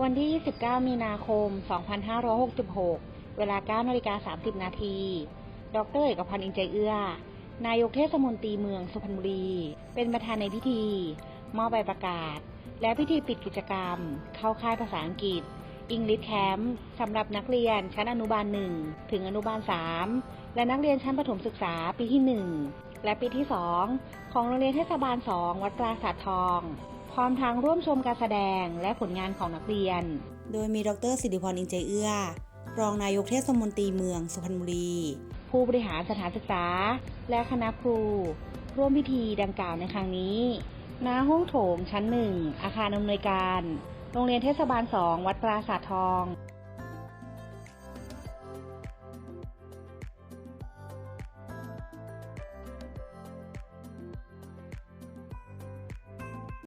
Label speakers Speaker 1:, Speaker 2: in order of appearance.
Speaker 1: วันที่ 29 มีนาคม 2566 เวลา9นาฬิกา30 นาที ดรเอกพันธ์อินใจเอื้อ นายกเทศมนตรีเมืองสุพรรณบุรี เป็นประธานในพิธี มอบใบประกาศ และพิธีปิดกิจกรรม เข้าค่ายภาษาอังกฤษอังกฤษแคมป์สำหรับนักเรียนชั้นอนุบาล 1 ถึงอนุบาล 3 และนักเรียนชั้นประถมศึกษาปีที่ 1 และปีที่ 2 ของโรงเรียนเทศบาล 2 วัดปราสาททอง พร้อมทั้งร่วมชมการแสดงและผลงานของนักเรียน โดยมีดรสิริพรอินใจเอื้อ รองนายกเทศมนตรีเมืองสุพรรณบุรี ผู้บริหารสถานศึกษา และคณะครู ร่วมพิธีดังกล่าวในครั้งนี้ณห้องโถงชั้นหนึ่งอาคารอำนวยการ โรงเรียนเทศบาล2วัดปราสาททอง